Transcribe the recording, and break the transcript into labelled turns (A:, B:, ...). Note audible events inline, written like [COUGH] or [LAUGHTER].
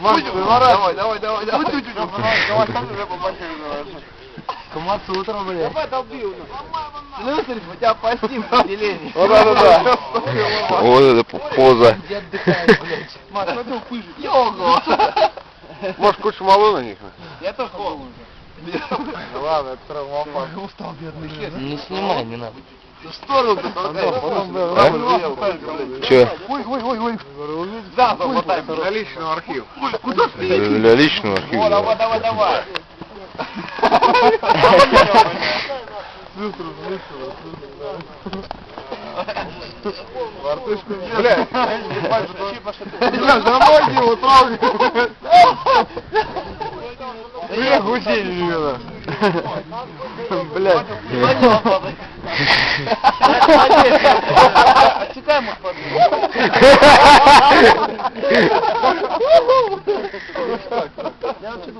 A: Давай, давай, давай, давай.
B: Давай, сам уже побачив. Комат утро, блядь.
A: Давай, долби уже. Слюсарь, у тебя пассив отделение.
C: Ну да, да, да. Вот это поза.
B: Где отдыхаешь, блядь?
A: Макс, пойдем пыжить. Його.
C: Может, кучу мало на них?
A: Я тоже.
B: Ну ладно, это травмопат. Устал, бедный.
D: Не снимай, не надо.
A: В сторону ты
C: А?
A: блядь.
C: Че?
B: Ой, ой, ой, ой.
A: Да, помотай.
B: Для личного архива.
A: Ой, куда ты?
C: Для личного
A: О,
C: архива.
A: давай, давай, давай.
B: Мартышку,
A: Бля,
B: Бля, замойте его, трогай. Бля, гусей именно. Блядь. [LAUGHS] [LAUGHS]
A: Ja mam czy